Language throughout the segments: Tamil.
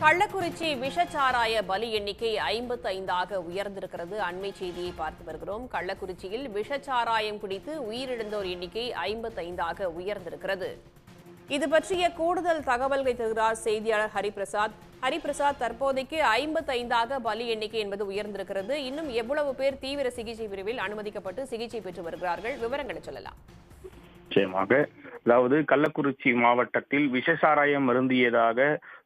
கள்ளக்குறிச்சி விஷச்சாராய பலி எண்ணிக்கை ஐம்பத்தி ஐந்தாக உயர்ந்திருக்கிறது. அண்மை செய்தியை பார்த்து வருகிறோம். கள்ளக்குறிச்சியில் விஷச்சாராயம் குடித்து உயிரிழந்தோர் எண்ணிக்கை ஐம்பத்தி ஐந்தாக உயர்ந்திருக்கிறது. இது பற்றிய கூடுதல் தகவல்களை தருகிறார் செய்தியாளர் ஹரிபிரசாத். ஹரிபிரசாத் தற்போதைக்கு ஐம்பத்தி ஐந்தாக பலி எண்ணிக்கை என்பது உயர்ந்திருக்கிறது. இன்னும் எவ்வளவு பேர் தீவிர சிகிச்சை பிரிவில் அனுமதிக்கப்பட்டு சிகிச்சை பெற்று வருகிறார்கள்? விவரங்களை சொல்லலாம். நிச்சயமாக அதாவது கள்ளக்குறிச்சி மாவட்டத்தில் விஷசாராயம் மருந்தியதாக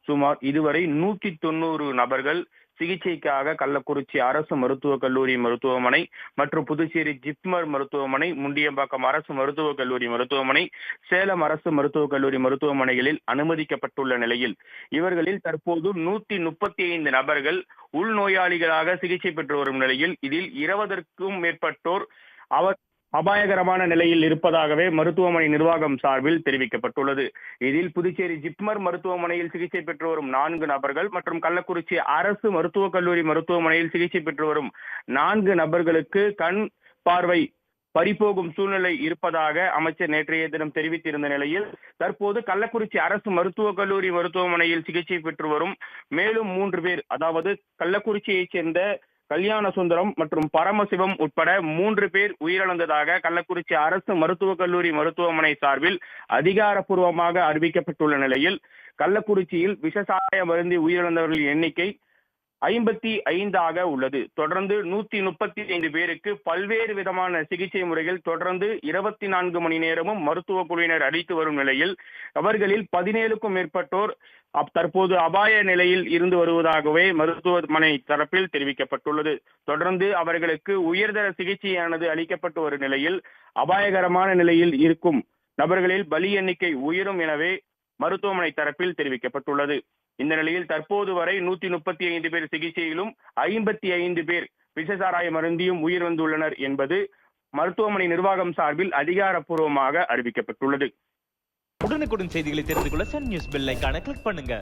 சுமார் இதுவரை நூற்றி தொண்ணூறு நபர்கள் சிகிச்சைக்காக கள்ளக்குறிச்சி அரசு மருத்துவக் கல்லூரி மருத்துவமனை மற்றும் புதுச்சேரி ஜிப்மர் மருத்துவமனை முண்டியம்பாக்கம் அரசு மருத்துவக் கல்லூரி மருத்துவமனை சேலம் அரசு மருத்துவக் கல்லூரி மருத்துவமனைகளில் அனுமதிக்கப்பட்டுள்ள நிலையில் இவர்களில் தற்போது நூத்தி முப்பத்தி ஐந்து நபர்கள் உள்நோயாளிகளாக சிகிச்சை பெற்று வரும் நிலையில் இதில் இருபதற்கும் மேற்பட்டோர் அவர் அபாயகரமான நிலையில் இருப்பதாகவே மருத்துவமனை நிர்வாகம் சார்பில் தெரிவிக்கப்பட்டுள்ளது. இதில் புதுச்சேரி ஜிப்மர் மருத்துவமனையில் சிகிச்சை பெற்று வரும் நான்கு நபர்கள் மற்றும் கள்ளக்குறிச்சி அரசு மருத்துவக் கல்லூரி மருத்துவமனையில் சிகிச்சை பெற்று வரும் நான்கு நபர்களுக்கு கண் பார்வை பறிபோகும் சூழ்நிலை இருப்பதாக அமைச்சர் நேற்றைய தினம் தெரிவித்திருந்த நிலையில் தற்போது கள்ளக்குறிச்சி அரசு மருத்துவக் கல்லூரி மருத்துவமனையில் சிகிச்சை பெற்று வரும் மேலும் மூன்று பேர் அதாவது கள்ளக்குறிச்சியைச் சேர்ந்த கல்யாண சுந்தரம் மற்றும் பரமசிவம் உட்பட மூன்று பேர் உயிரிழந்ததாக கள்ளக்குறிச்சி அரசு மருத்துவக் கல்லூரி மருத்துவமனை சார்பில் அதிகாரப்பூர்வமாக அறிவிக்கப்பட்டுள்ள நிலையில் கள்ளக்குறிச்சியில் விஷசாய மருந்தி உயிரிழந்தவர்களின் எண்ணிக்கை ஐம்பத்தி ஐந்தாக உள்ளது. தொடர்ந்து நூத்தி முப்பத்தி ஐந்து பேருக்கு பல்வேறு விதமான சிகிச்சை முறைகள் தொடர்ந்து இருபத்தி நான்கு மணி நேரமும் மருத்துவ குழுவினர் அளித்து வரும் நிலையில் அவர்களில் பதினேழுக்கும் மேற்பட்டோர் அப்- தற்போது அபாய நிலையில் இருந்து வருவதாகவே மருத்துவமனை தரப்பில் தெரிவிக்கப்பட்டுள்ளது. தொடர்ந்து அவர்களுக்கு உயர்தர சிகிச்சையானது அளிக்கப்பட்டு வரும் நிலையில் அபாயகரமான நிலையில் இருக்கும் நபர்களில் பலி எண்ணிக்கை உயரும் எனவே மருத்துவமனை தரப்பில் தெரிவிக்கப்பட்டுள்ளது. இந்த நிலையில் தற்போது வரை நூத்தி முப்பத்தி ஐந்து பேர் சிகிச்சையிலும் ஐம்பத்தி ஐந்து பேர் விஷசாராய மருந்தியும் உயிர் வந்துள்ளனர் என்பது மருத்துவமனை நிர்வாகம் சார்பில் அதிகாரப்பூர்வமாக அறிவிக்கப்பட்டுள்ளது. உடனுக்குடன் செய்திகளை தெரிந்து கொள்ள சன் நியூஸ் பெல் கிளிக் பண்ணுங்க.